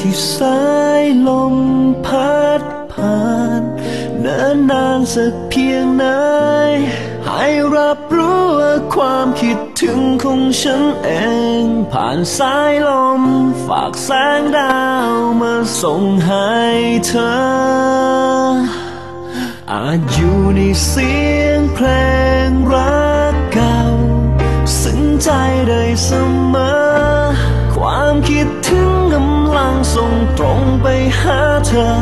ที่สายลมพัดผ่านเนิ่นนานสักเพียงไหนให้รับรู้ว่าความคิดถึงของฉันเอง ผ่านสายลม ฝากแสงดาวมาส่งให้เธอ อาจอยู่ในเสียงเพลงรักเก่า ซึ้งใจได้เสมอ ความคิดถึง ธอ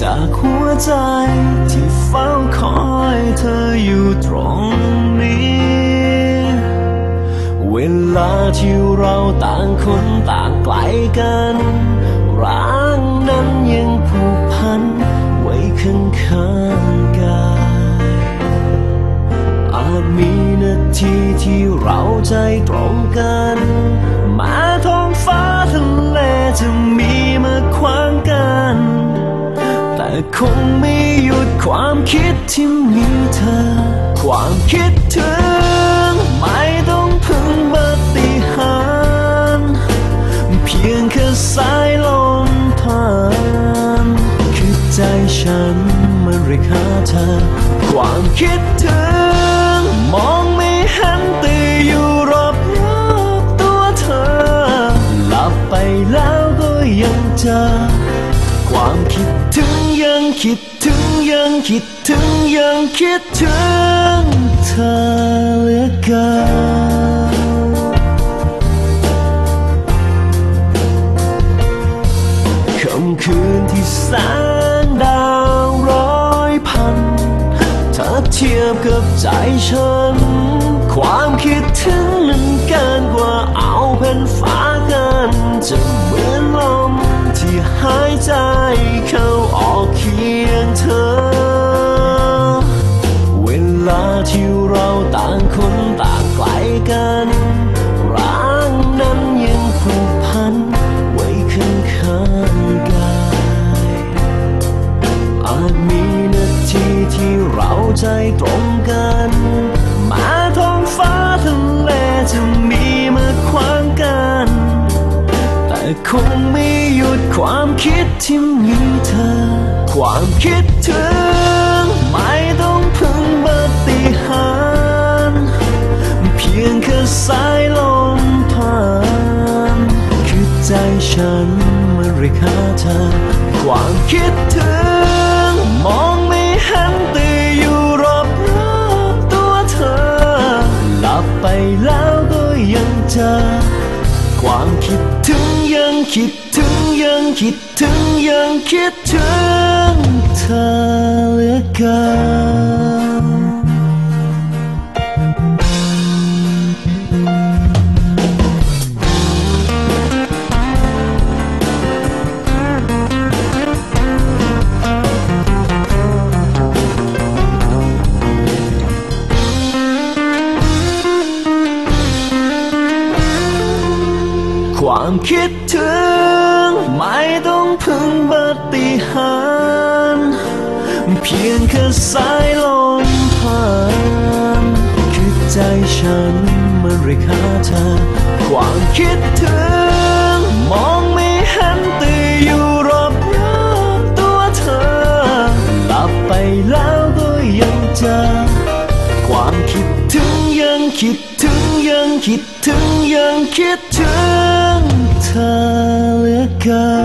จากหัวใจที่เฝ้าคอยเธออยู่ตรงนี้ เวลาที่เราต่างคนต่างไกลกันรักนั้นยังผูกพัน ไว้ข้างข้างกายอาจมีนาทีที่เราใจตรงกัน คงไม่หยุดความคิดที่มีเธอ ความคิดถึงไม่ต้องพึ่งปฏิหารเพียงแค่สายลมผ่านคือใจฉันมันเรียกหาเธอ ความคิดถึงมองไม่เห็นแต่อยู่รอบรอบตัวเธอ หลับไปแล้วก็ยังเจอความคิดถึง ยังคิดถึงยังคิดถึงยังคิดถึงเธอเหลือเกินค่ำคืนที่แสงดาวร้อยพัน ถ้าเทียบกับใจฉัน ความคิดถึงนั้นเกินกว่าเอาเป็นฟ้ากัน จะเหมือนลมที่หายใจ คิดที่มีเธอ ความคิดถึง ไม่ต้องพึ่งปฏิหารเพียงแค่สายลมผ่านคือใจฉันมันเรียกหาเธอ ความคิดถึง มองไม่เห็นแต่อยู่รอบรอบๆตัวเธอ หลับไปแล้วก็ยังเจอ ความคิดถึงยังคิด คิดถึงยังคิดถึงเธอเหลือเกินความคิดถึง ไม่ต้องพึ่งปฏิหารเพียงแค่สายลมผ่านคือใจฉันมันเรียกหาเธอความคิดถึงมองไม่เห็นแต่อยู่รอบรอบๆตัวเธอหลับไปแล้วก็ยังเจอความคิดถึงยังคิดถึงยังคิดถึงยังคิดถึง เ